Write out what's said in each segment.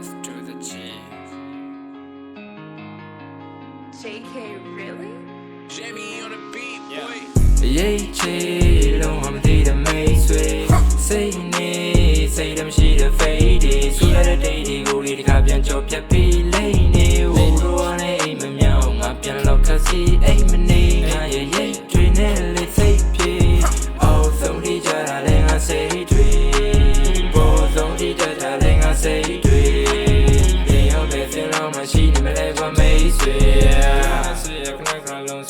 To the G. JK, really? Jamie on beat, boy. Yeah. J. I'm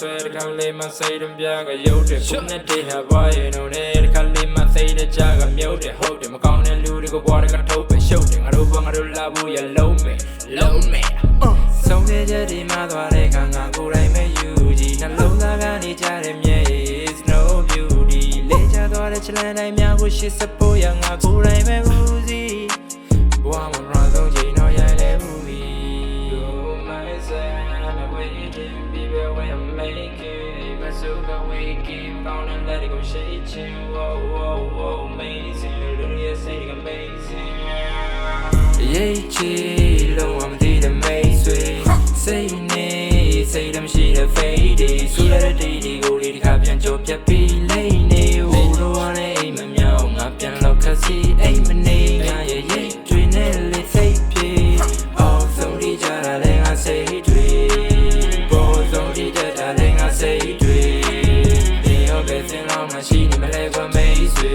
ဆွဲတစ်ခါလေးမစိတ်တပြကရုပ်တဲ့ခုနဲ့တည်းဟာဘွားရင်တို့နဲ့တစ်ခါလေးမစိတ်တကြကမြုပ်တဲ့ဟုတ်တယ်မကောင်းတဲ့လူတွေကိုဘွားတွေကထုတ်ပဲရှုပ်တယ်ငါတို့ဘငါတို့လာဖို့ရလုံးမယ်လုံးမယ်ဆုံးဖြတ်ချက်ဒီမှာသွားတဲ့ခါငါကိုယ်တိုင်ပဲယူကြည့်နှလုံးသားကနေကြတဲ့မြဲ is no beauty လေချသွားတဲ့ချလန်တိုင်းများကိုရှစ်စဖို့ရငါကိုယ်တိုင်ပဲ making my soul go waking, bound and let it go shaking. Whoa, whoa, whoa, amazing, little say amazing. ရိတ်ချီလုံးဝမသိတဲ့မိတ်ဆွေစိတ်နေစိတ်တမရှိတဲ့ fade ဒီဆူရတဲ့ဒီ မရှိနေမလဲကွာမိတ်ဆွေ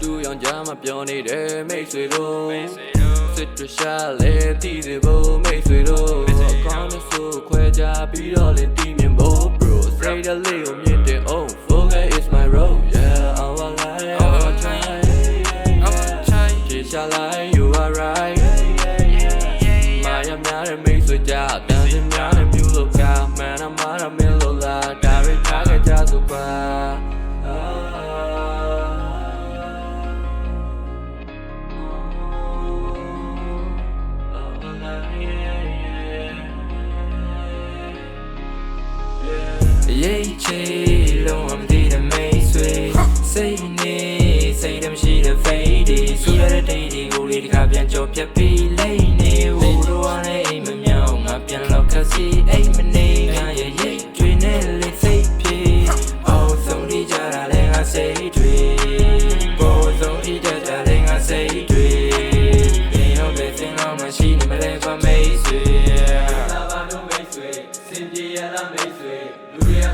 သူရောင်ကြမှာပြောနေတဲ့မိတ်ဆွေတို့စစ်တရှာလေတည်စီဖို့မိတ်ဆွေတို့အကောင်းနဲ့ဆိုခွဲကြပြီးတော့လေတည်မြင်ဖို့ bro straight a little မြင့်တဲ့ oh focus is my road yeah our life our try our try ကျေရှာလိုက် you are right မာယာများတဲ့မိတ်ဆွေကြတန်စင်များ ရိတ်ချေလုံးဝမသိတဲ့မိတ်ဆွေစိတ်နေစိတ်တမရှိတဲ့ fade ဒီဆူရတဲ့ဒိတ်ဒီကိုလေးတစ်ခါပြန်ကြော်ပြတ်ပြီးလိမ့်နေဟိုတော့နဲ့အိမ်မမြောင်ငါပြန်တော့ခက်စီအိမ်မနေငါရဲ့ရိတ်တွေနဲ့လေးစိတ်ပြေအော်ဆုံးဒီကြတာလည်းငါစိတ်တွေပေါ်ဆုံးဒီကြတာလည်းငါစိတ်တွေ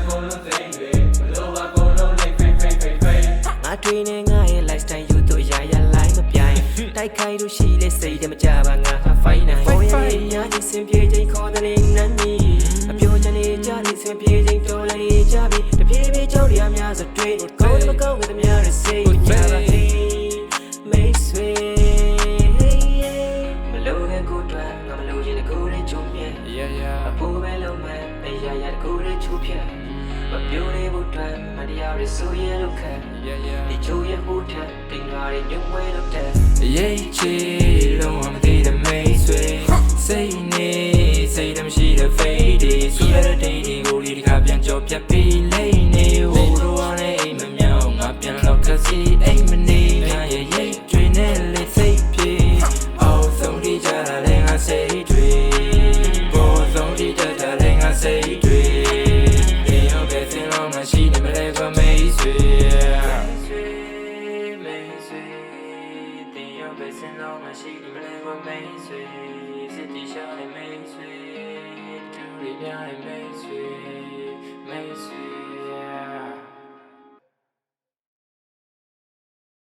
ကုန်လုံးသိမ့်တွေဘလို့ပါကုန်လုံးလိမ့်ဖိတ်ဖိတ်ဖိတ်ဖိတ်ငါတွေးနေငါရဲ့ lifestyle ယူတို့ရရလိုက်မပြိုင်တိုက်ခိုက်လို့ရှိလေစိတ်တမကြပါငါဟာ fight နိုင်ဟိုရဲ့ညာဒီစင်ပြေချင်းခေါ်တယ်နန်းနီအပြောချင်နေကြလေစင်ပြေချင်းတော်လည်းကြပြီတပြေးပြေးကြောက်ရများစတွေ့ မတရားရဆိုရလို့ခံ yeah yeah ဒီချိုးရဲ့ဟိုထက်တင်လာတဲ့ညဝဲလို့တဲ့ရိတ်ချေလုံးဝမသိတဲ့ ရှိဒီမလဲကမိတ်ဆွေစစ်တီရှာတဲ့မိတ်ဆွေသူတွေများတဲ့